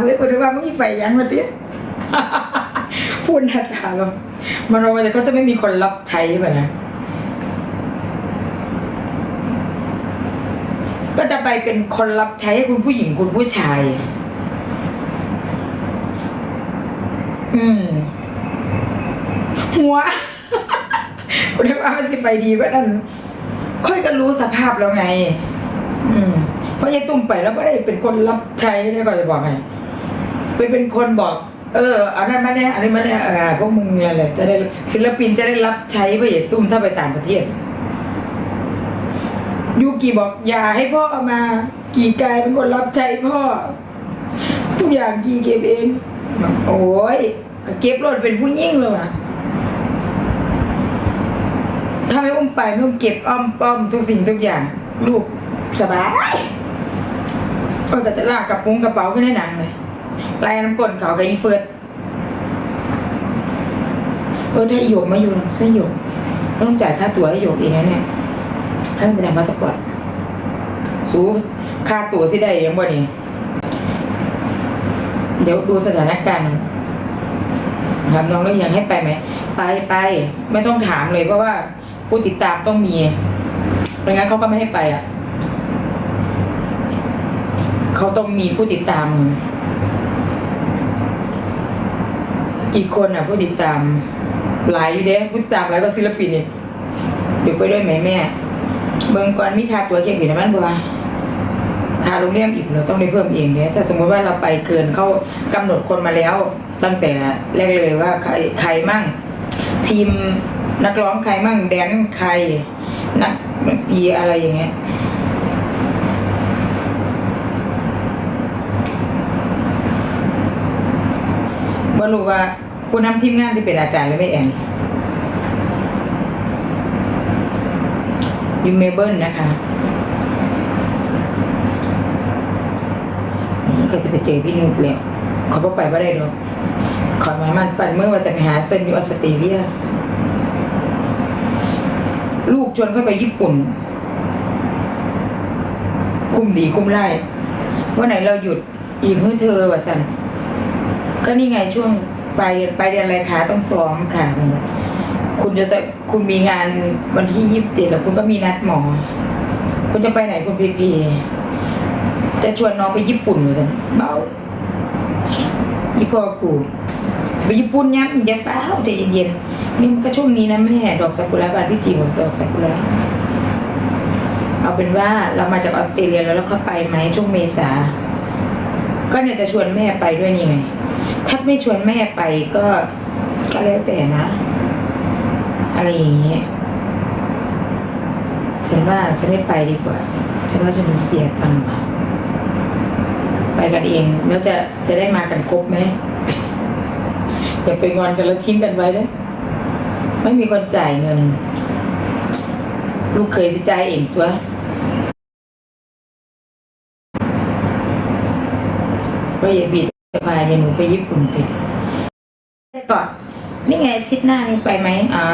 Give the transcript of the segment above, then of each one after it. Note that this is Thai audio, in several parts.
เฮ้ยคนที่ว่ามึงมีไฟยังมาเตี้ยพูดหน้าตาแบบมโนแต่ก็จะไม่มีคนรับใช้แบบนะก็จะไปเป็นคนรับใช้ให้คุณผู้หญิงคุณผู้ชาย อืม หัว คุณที่ว่ามันสิไปดีกว่านั้นค่อยก็รู้สภาพแล้วไง อืมเพราะยายตุ้มไปแล้วไม่ได้เป็นคนรับใช้นะก่อนจะบอกไง ไปเป็นคนบอก เอออันนั้นมาเนี่ยอันนี้มาเนี่ยอ่าพวกมึงเนี่ยแหละจะได้ศิลปินจะได้รับใช้พระเตุ้มถ้าไปต่างประเทศยูกิบอกอย่าให้พ่อเอามา กี่กายเป็นคนรับใช้พ่อ ทุกอย่างกี่เก็บเอง โอ้ยเก็บรถเป็นผู้ยิ่งเลยว่ะถ้าไม่อุ้มไปไม่อุ้มเก็บอ้อมป้อมทุกสิ่งทุกอย่าง ลูกสบายก็จะลากกระปุงกระเป๋าขึ้นในหนังเลย ลายน้ำกลนเขากับอีเฟิร์ดเออถ้าอีหยกมาอยู่นะถ้าหยกต้องจ่ายค่าตั๋วให้หยกเองนะเนี่ยให้มันไปทำพาสปอร์ตสูค่าตั๋วสิได้ยังบ่นี่เดี๋ยวดูสถานการณ์ถามน้องแล้วยังให้ไปไหม ไปไป ไม่ต้องถามเลยเพราะว่าผู้ติดตามต้องมีไม่งั้นเขาก็ไม่ให้ไปอะ เขาต้องมีผู้ติดตาม กี่คนอะผู้ติดตามหลายอยู่เด้ผู้ติดตามหลายก็ศิลปินเนี่เดี๋ยวไปด้วยไหมแม่ เบิ่งก่อนมีค่าตัวเก็บอีกนะมันบัวค่าโรงแรมอีกเราต้องได้เพิ่มเองเนี่ยถ้าสมมติว่าเราไปเกินเขากำหนดคนมาแล้ว ตั้งแต่แรกเลยว่าใครใครมั่ง ทีมนักร้องใครมั่งแดนใคร นักตีอะไรอย่างเงี้ยบ่รู้ว่า ผู้นำทีมงานที่เป็นอาจารย์หรือไม่แอนยูเมเบิลนะคะนี่ก็จะไปเจอพี่นุชแล้วเขาก็ไปว่าได้ดอกขอหมายมันปั่นเมื่อว่าจะไปหาเซนอยู่ออสเตรเลียลูกชวนเข้าไปญี่ปุ่น คุ้มดีคุ้มไล่วันไหนเราหยุดอีกเพื่อเธอว่าสันก็นี่ไงช่วง ปลายเดือนปลายเดือนอะไรคะต้องซ้อมค่ะ คุณจะคุณมีงานวันที่ยี่สิบเจ็ดแล้วคุณก็มีนัดหมอ คุณจะไปไหนคุณพีพีจะชวนน้องไปญี่ปุ่นเหมือนเบายี่พ่อกูจะไปญี่ปุ่นย้ำจะฟ้าวใจเย็นๆนี่มันก็ช่วงนี้นะแม่ดอกซากุระบานพี่จีบอกดอกซากุระเอาเป็นว่าเรามาจากออสเตรเลียแล้วเราก็ไปไหมช่วงเมษา ก็เนี่ยจะชวนแม่ไปด้วยนี่ไง ถ้าไม่ชวนแม่ไปก็ก็แล้วแต่นะ อะไรอย่างเงี้ยฉันว่าฉันไม่ไปดีกว่า ฉันว่าฉันเสียตังค์ไปกันเองแล้วจะจะได้มากันครบไหมอย่าไปงอนกันแล้วทิ้งกันไว้นะไม่มีคนจ่ายเงิน ลูกเคยสิจ่ายเองตัวก็อย่าบีจะ พาอย่าหนูไปญี่ปุ่นติดก่อนนี่ไงอาทิศหน้านี่ไปไหมอ๋อ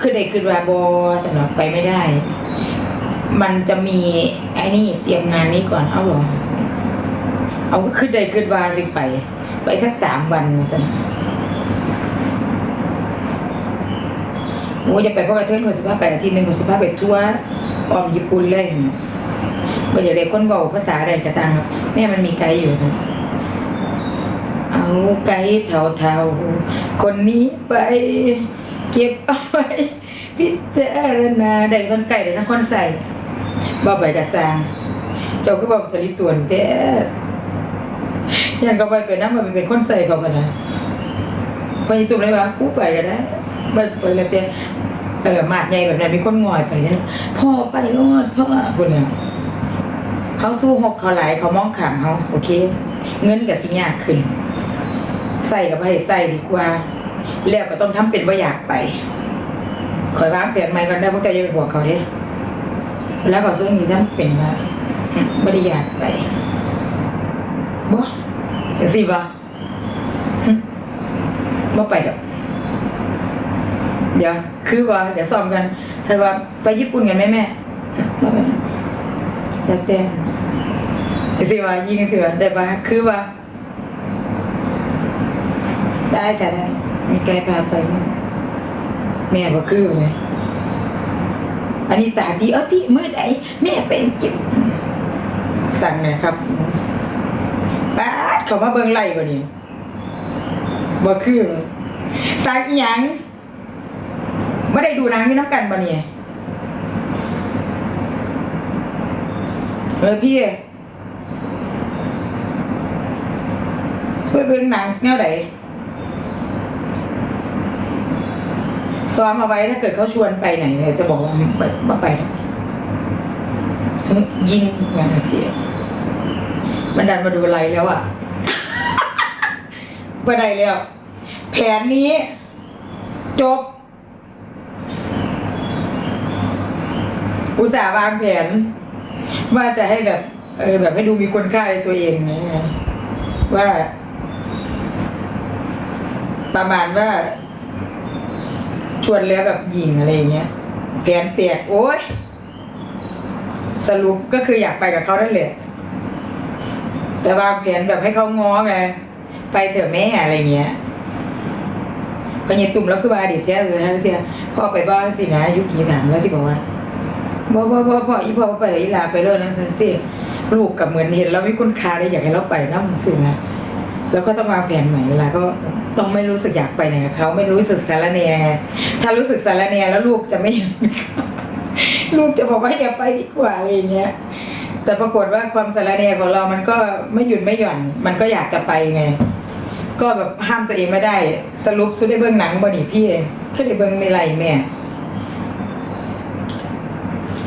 คือเด็กคือวาโบสำหรับไปไม่ได้ มันจะมีไอ้นี่เตรียมงานนี้ก่อนเอาหรอเอาขึ้นเด็กขึ้นวาสิไป ไปสักสามวันสิโอ้ยอย่าไปเพราะกระเทือนคนสิบห้าไปอาทิตย์หนึ่งคนสิบห้าไปทัวร์ออมญี่ปุ่นเลยก็อย่าเด็กคนบอกภาษาใดกระซังค์แม่มันมีไกด์อยู่ครับ เอาไกด์เท่าๆ คนนี้ไป เก็บเอาไว้พิจารณาได้ทั้งไก่ได้ทั้งคนใส่บ่ไปกระซังเจ้าก็บอกทะลิตวนแท้ยังก็ไปเป็นน้ำมันเป็นคนใส่เขาไปนะพอยิ่ตุ่มเลยว่ากูไปก็ได้ไปไปแล้วแต่เออมาดใหญ่แบบนั้นมีคนงอยไปเนี่ยพ่อไปรอดพ่อคนเนี่ยเขาสู้หกเขาไหลเขามองขามเขาโอเค เงินกับสิยากขึ้น ใส่กับให้ใส่ดีกว่า แล้วก็ต้องทำเป็นว่าอยากไปคอยวางเปลี่ยนใหม่ก่อนได้พวกแกจะไปบอกเขาเด้แล้วก็ซึ่งนี้ท่านเป็นว่าไม่ได้อยากไปบ่จังสิบ่หึบ่ไปดอกเดี๋ยวคือว่าเดี๋ยวซ้อมกันเธอว่าไปญี่ปุ่นกันไหมแม่หึบ่ไปนะแล้วแต่งสิว่ายิงจังสิว่าได้ปะคือว่า ได้ค่ะได้มีไกด์พาไปไหมแม่บอกคือเลยอันนี้ตาดีเอาที่มือไหนแม่เป็นเก็บสั่งหนะครับป้าดเขามาเบิ่งไล่บ่นี่บ่คือสั่งอีหยังไม่ได้ดูหนังนี่น้ำกันบ่เนี่ยเออพี่ช่วยเบิ่งหนังแนวไหน ซ้อมเอาไว้ถ้าเกิดเขาชวนไปไหนเนี่ยจะบอกว่าไม่ไปไปยิงงานเสียมันดันมาดูไลฟ์แล้วอะว่าได้แล้ว แผนนี้ จบ อุตส่าห์วางแผน ว่าจะให้แบบ เออ แบบให้ดูมีคุณค่าในตัวเองนะว่า ประมาณว่า ชวนแล้วแบบยิงอะไรอย่างเงี้ยแผนแตกโอ๊ยสรุปก็คืออยากไปกับเขานั่นแหละแต่วางแผนแบบให้เขาง้อไงไปเถอะแม่อะไรเงี้ยพญตุ่มแล้วคือว่าอดีตแท้เลยนะเสียพ่อไปบ้านสินะยุกี่ถามแล้วที่บอกว่าบ่บ่บ่พ่ออีพ่อไปอีลาไปเลยนะสันเสียลูกกับเหมือนเห็นแล้วไม่คุ้นค่าเลยอยากให้เราไปน้ำสินะแล้วก็ต้องวางแผนใหม่เวลาก็ ต้องไม่รู้สึกอยากไปไหนกับเขาไม่รู้สึกสารแหนไงถ้ารู้สึกสารแหนแล้วลูกจะไม่ลูกจะบอกว่าอย่าไปดีกว่าอะไรเงี้ยแต่ปรากฏว่าความสารแหนของเรามันก็ไม่หยุดไม่หย่อน มันก็อยากจะไปไง ก็แบบห้ามตัวเองไม่ได้ สรุปสุดได้เบื้องหนังบ่นี่พี่ก็ได้เบื้องไม่ไรแม่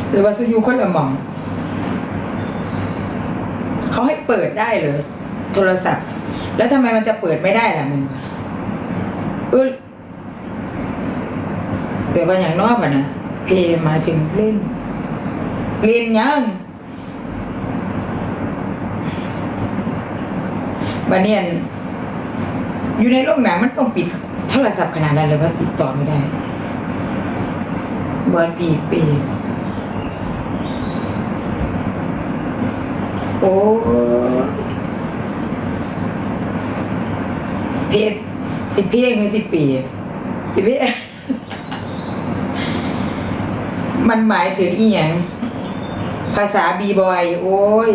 หรือว่าสุยูคนละหม่อมเขาให้เปิดได้เลยโทรศัพท์ แล้วทำไมมันจะเปิดไม่ได้ล่ะมึง เออเปิดว่าอย่างนอกอะนะเพมาถึงเล่นเรียนยังบันเนียนอยู่ในโรงหนังมันต้องปิดโทรศัพท์ขนาดนั้นเลยว่าติดต่อไม่ได้บอลปีเปโอ้เพจ สิบเพลงหรือสิบปีสิบเพลงมันหมายถึงอีหยังภาษาบีบอย โอ้ย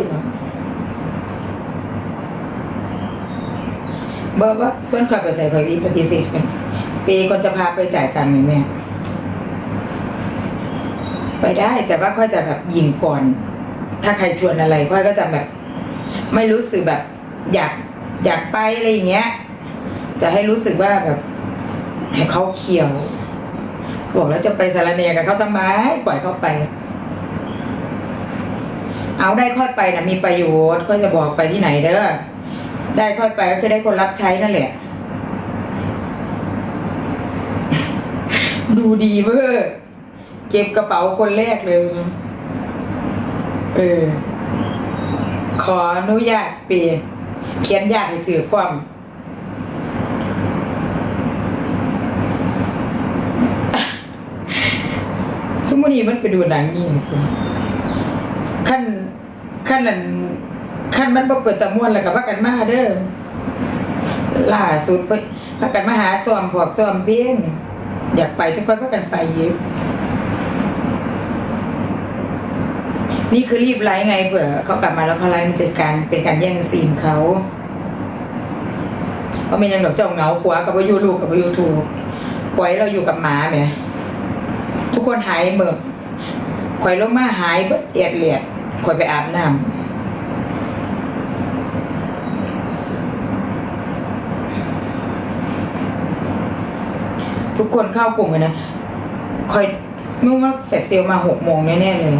บ่ว่าส่วนข่อยไปใส่ข่อยรีปฏิเสธกันปก่อนจะพาไปจ่ายตังค์นี่แม่ไปได้แต่ว่าค่อยจะแบบยิงก่อน ถ้าใครชวนอะไรค่อยก็จะแบบ ไม่รู้สึกแบบ อยากอยากไปอะไรอย่างเงี้ย จะให้รู้สึกว่าแบบให้เขาเขียวบอกแล้วจะไปสารเนกับเขาทำไมปล่อยเขาไป เอาได้ค่อยไปนะมีประโยชน์ก็จะบอกไปที่ไหนเด้อได้ค่อยไปก็คือได้คนรับใช้นั่นแหละ ดูดีเวอร์เก็บกระเป๋าคนแรกเลย เออ ขออนุญาตเปลี่ยนเขียนญาติให้ถือความ สมมุติ นี้มันไปดูหนังนี่สิขั้นขั้นนั้นขั้นมันบ่เปิดตะมวนแล้วก็พากันมาเด้อล่าสุดไปพากันมาหาซ้อมพวกซ้อมเพลงอยากไปทุกคนพากันไปเยอะนี่คือรีบไลฟ์ไงเผื่อเขากลับมาแล้วเขาไลฟ์มันจะการเป็นการแย่งซีนเขาเพราะมันยังดอกเจ้าเหงาผัวกับว่ายู่ลูกกับว่าอยู่ถูปล่อยเราอยู่กับหมาเนี่ย ทุกคนหายเมิบข่อยลงมาหายเบิดเอียดเลียดข่อยไปอาบน้ำทุกคนเข้ากลุ่มกันนะข่อยมุ่งว่าเสร็จเซลมาหกโมงแน่ๆเลย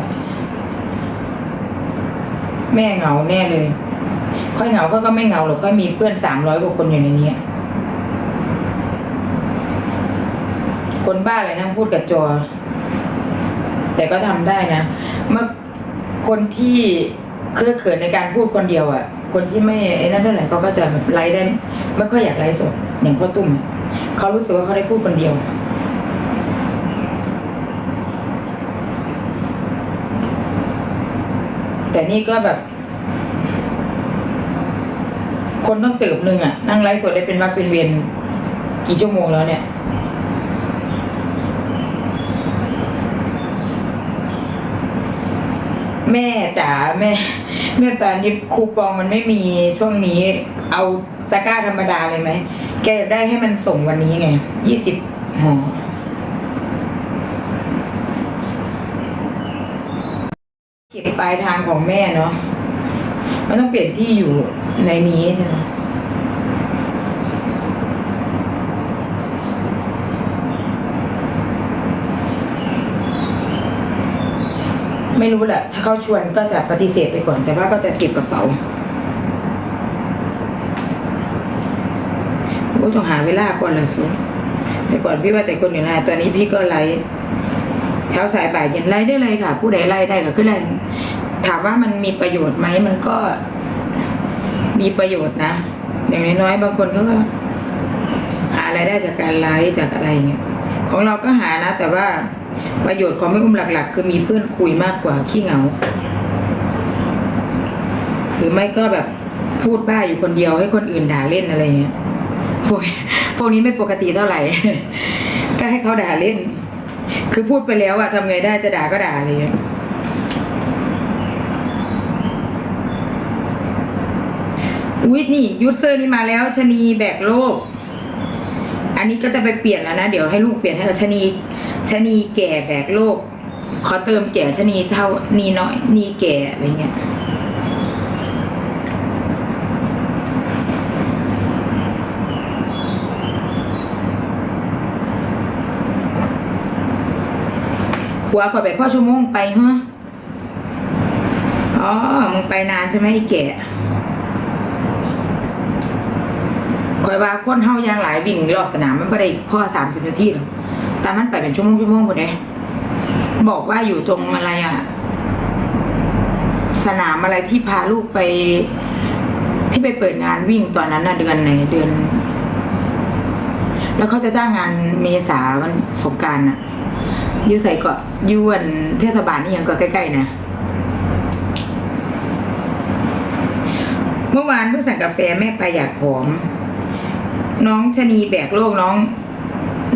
แม่เหงาแน่เลย ค่อยเหงาเขาก็ไม่เหงาหรอกค่อยมีเพื่อนสามร้อยกว่าคนอยู่ในนี้ คนบ้าเลยนั่งพูดกับจอ แต่ก็ทำได้นะเมื่อคนที่เครือเขินในการพูดคนเดียวอะ่ะ คนที่ไม่ไอ้นั่นเท่าไหร่เขาก็จะไลฟ์ได้ไม่ค่อยอยากไลฟ์สดอย่างพ่อตุ้มเขารู้สึกว่าเขาได้พูดคนเดียวแต่นี่ก็แบบ คนต้องเติบหนึ่งอะนั่งไลฟ์สดได้เป็นวักเป็นเวรกี่ชั่วโมงแล้วเนี่ย แม่ จ๋าแม่แม่ปานนี้คูปองมันไม่มีช่วงนี้ เอาตะกร้าธรรมดาเลยไหมแกอยากได้ให้มันส่งวันนี้ไงยี่สิบห่อเก็บปลายทางของแม่เนาะมันต้องเปลี่ยนที่อยู่ในนี้ใช่ไหม ไม่รู้แหละ ถ้าเขาชวนก็จะปฏิเสธไปก่อน แต่ว่าก็จะเก็บกระเป๋าโอ้ต้องหาเวลาก่อนละสุแต่ก่อนพี่ว่าแต่คนอยู่นะตอนนี้พี่ก็ไลฟ์เช้าสายบ่ายเย็นไลฟ์ได้เลยค่ะ ผู้ใดไลฟ์ได้ก็ขึ้นไลฟ์ถามว่ามันมีประโยชน์ไหมมันก็มีประโยชน์นะ อย่างน้อยๆบางคนเขาก็ หาอะไรได้จากการไลฟ์จากอะไรเงี้ยของเราก็หานะ แต่ว่า ประโยชน์ของแม่อุ้มหลัก ๆ คือมีเพื่อนคุยมากกว่าขี้เหงา หรือไม่ก็แบบพูดบ้าอยู่คนเดียวให้คนอื่นด่าเล่นอะไรเงี้ยพวกพวกนี้ไม่ปกติเท่าไหร่ ก็ให้เขาด่าเล่น คือพูดไปแล้วอะทำไงได้จะด่าก็ด่าอะไรเงี้ยอุ๊ยนี่ยูเซอร์นี่มาแล้วชะนีแบกโลก อันนี้ก็จะไปเปลี่ยนแล้วนะ เดี๋ยวให้ลูกเปลี่ยนให้กับชะนี ชะนีแก่แบกโลก ขอเติมแก่ชะนีเท่านีน้อยนีแก่อะไรเงี้ยหัวขอไปพ่อชั่วโมงไปฮะอ๋อ มึงไปนานใช่ไหมไอ้แก่คอยว่าคนเฮายางหลายวิ่งรอบสนามมันไม่ได้พ่อสามสิบนาทีหรอก ต่มันไปเป็นชั่วโมงชั่วโมงหมดเลยบอกว่าอยู่ตรงอะไรอะสนามอะไรที่พาลูกไป ที่ไปเปิดงานวิ่งตอนนั้นน่ะเดือนไหนเดือน แล้วเขาจะจ้างงานเมษาวันสงการน่ะอยูใส่เกาะยวนเทศบาลนี่ยังก็ใกล้ๆนะเมื่อวานเพิ่งสั่งกาแฟแม่ไปอยากผอม น้องชะนีแบกโลกน้อง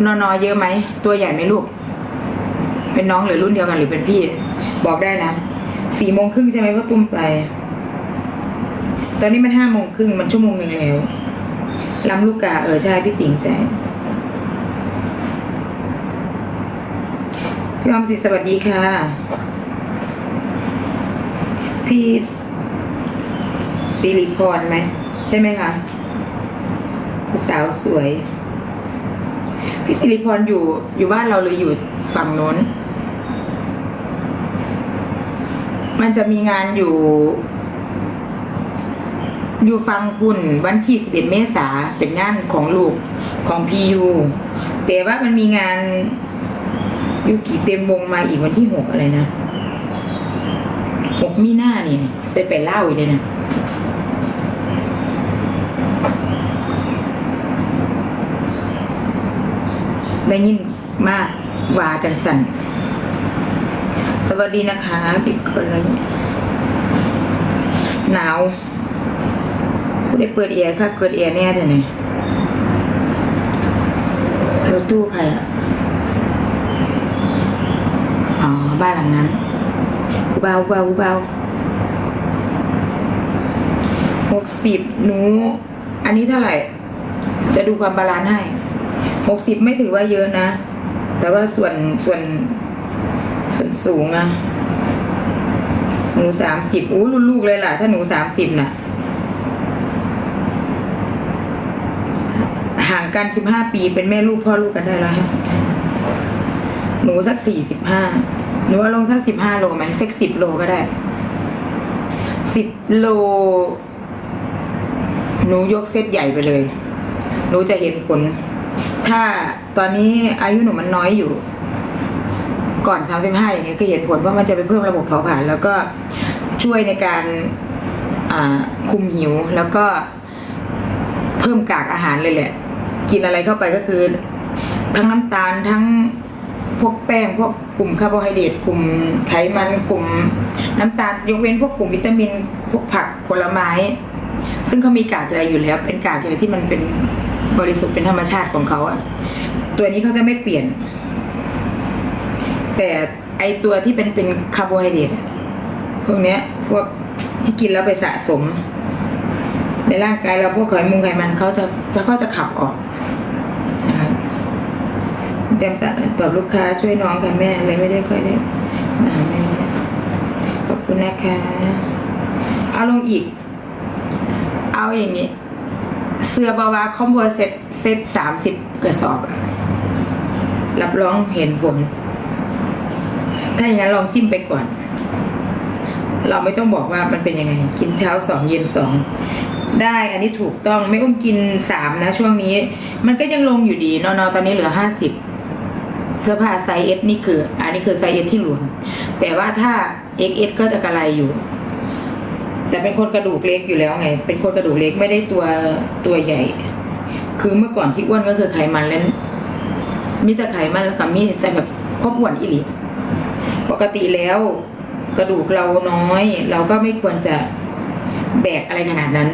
นอนอเยอะไหม ตัวใหญ่ไหมลูก เป็นน้องหรือรุ่นเดียวกันหรือเป็นพี่ บอกได้นะสี่โมงครึ่งใช่ไหมว่าตุ้มไป ตอนนี้มันห้าโมงครึ่งมันชั่วโมงหนึ่งแล้วลำลูกกาเออใช่พี่ติ๋งใจพี่ออมสิสวัสดีค่ะ พี่สิริพรไหม ใช่ไหมคะสาวสวย พี่สิริพรอยู่อยู่บ้านเราเลยอยู่ฝั่งโน้น มันจะมีงานอยู่ อยู่ฟังคุณวันที่สิบเอ็ดเมษาเป็นงานของลูกของพียูแต่ว่ามันมีงานยูกิเต็มวงมาอีกวันที่หกอะไรนะหกมีหน้านี่เซไปเล่าอีกเลยนะ ได้ยินมากว่าจังสันสวัสดีนะคะปิดคนเลยหนาวผู้ได้เปิดแอร์ค่ะเปิดแอร์แน่เถอะเนี่ยรถตู้ใครอะอ๋อ บ้านหลังนั้นเบาเบาเบาหกสิบหนู อันนี้เท่าไหร่ จะดูความบาลานซ์ให้ หกสิบไม่ถือว่าเยอะนะ แต่ว่าส่วนส่วนส่วนสูงนะหนูสามสิบอู้รุ่นลูกเลยล่ะ ถ้าหนูสามสิบน่ะ ห่างกันสิบห้าปีเป็นแม่ลูกพ่อลูกกันได้แล้วห้สิบห้าหนูสักสี่สิบห้าหนูว่าลงสักสิบห้าโลไหมสักสิบโลก็ได้สิบโล หนูยกเซตใหญ่ไปเลย หนูจะเห็นผล ถ้าตอนนี้อายุหนูมันน้อยอยู่ ก่อน 35 อย่างเงี้ยคือเห็นผลว่ามันจะไปเพิ่มระบบเผาผลาญแล้วก็ช่วยในการอ่าคุมหิวแล้วก็เพิ่มกากอาหารเลยแหละ กินอะไรเข้าไปก็คือ ทั้งน้ำตาลทั้งพวกแป้งพวกกลุ่มคาร์โบไฮเดรตกลุ่มไขมันกลุ่มน้ำตาลยกเว้นพวกกลุ่มวิตามิน พวกผักผลไม้ ซึ่งเขามีกากใยอยู่แล้ว เป็นกากใยที่มันเป็น บริสุทธิ์เป็นธรรมชาติของเขาอะตัวนี้เขาจะไม่เปลี่ยน แต่ไอตัวที่เป็นเป็นคาร์โบไฮเดรตพวกเนี้ยพวกที่กินแล้วไปสะสม ในร่างกายเราพวกไขมุงไขมันเขาจะจะเขาจะขับออกเต็มตัดตอบลูกค้าช่วยน้องค่ะแม่เลยไม่ได้ค่อยได้มาแม่ขอบคุณนะคะ เอาลงอีก เอาอย่างนี้ เสื้อบาวาคอมโบเซ็ตเซ็ตสามสิบกระสอบอะรับรองเห็นผล ถ้าอย่างนั้นลองจิ้มไปก่อน เราไม่ต้องบอกว่ามันเป็นยังไง กินเช้าสองเย็นสองได้อันนี้ถูกต้องไม่อุ้มกินสามนะช่วงนี้ มันก็ยังลงอยู่ดีนอนๆตอนนี้เหลือห้าสิบเสื้อผ้าไซส์เอสนี่คือ อันนี้คือไซส์เอสที่หลวมแต่ว่าถ้า XS ก็จะกระไรอยู่ แต่เป็นคนกระดูกเล็กอยู่แล้วไง เป็นคนกระดูกเล็กไม่ได้ตัวตัวใหญ่ คือเมื่อก่อนที่อ้วนก็คือไขมันแล้วมีแต่ไขมันแล้วกับมีแต่แบบควบอ้วนอีหลีปกติแล้วกระดูกเราน้อย เราก็ไม่ควรจะแบกอะไรขนาดนั้น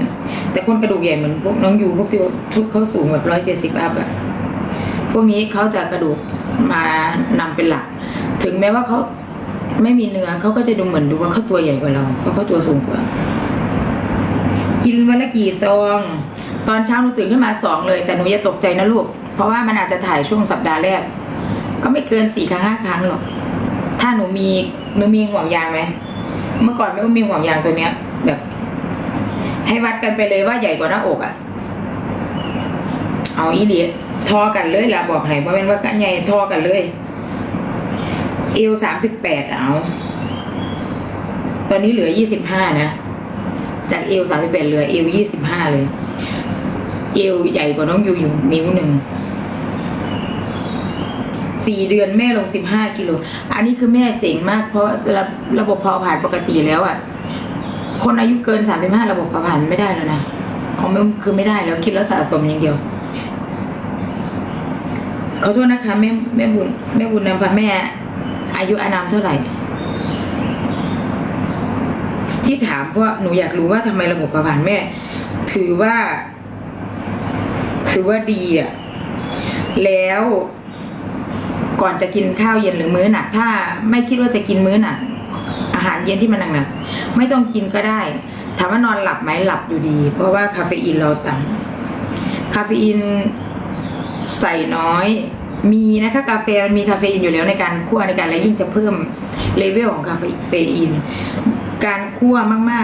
แต่คนกระดูกใหญ่เหมือนพวกน้องยูพวกที่ทุกเขาสูงแบบร้อยเจ็ดสิบอัพอะพวกนี้เขาจะกระดูกมานำเป็นหลัก ถึงแม้ว่าเขาไม่มีเนื้อเขาก็จะดูเหมือนดูว่าเขาตัวใหญ่กว่าเราเพราะเขาตัวสูงกว่า กินวันละกี่ซอง ตอนเช้าหนูตื่นขึ้นมาสองเลย แต่หนูอย่าตกใจนะลูก เพราะว่ามันอาจจะถ่ายช่วงสัปดาห์แรก ก็ไม่เกินสี่ครั้งห้าครั้งหรอก ถ้าหนูมีหนูมีห่วงยางไหม เมื่อก่อนไม่มีห่วงยางตัวเนี้ย แบบ ให้วัดกันไปเลยว่าใหญ่กว่าหน้าอกอะ่ะ เอาอีเดียทอกันเลยล่ะบอกให้ว่าเป็นว่ากันใหญ่ทอกันเลย เอวสามสิบแปดเอา ตอนนี้เหลือยี่สิบห้านะ จากเอวสามสิบแปดเหลือเอวยี่สิบห้าเลย เอวใหญ่กว่าน้องยูอยู่นิ้วหนึ่งสี่เดือนแม่ลงสิบห้ากิโล อันนี้คือแม่เจ๋งมาก เพราะระระบบเผาผลาญปกติแล้วอะ่ะ คนอายุเกินสามสิบห้าระบบเผาผลาญไม่ได้แล้วนะของแม่คือไม่ได้แล้วคิดแล้วสะสมอย่างเดียวขอโทษนะคะแม่แม่บุญแม่บุญนำพาแม่ อายุอานามเท่าไหร่ ที่ถามเพราะหนูอยากรู้ว่าทำไมระบบเผาผลาญแม่ ถือว่า ถือว่าดีอะแล้วก่อนจะกินข้าวเย็นหรือมื้อหนัก ถ้าไม่คิดว่าจะกินมื้อหนัก อาหารเย็นที่มันหนักๆไม่ต้องกินก็ได้ ถามว่านอนหลับไหมหลับอยู่ดี เพราะว่าคาเฟอีนเราต่ำคาเฟอีนใส่น้อย มีนะคะกาแฟมันมีคาเฟอีนอยู่แล้วในการคั่วในการอะไรยิ่งจะเพิ่มเลเวลของคาเฟอีน การคั่วมาก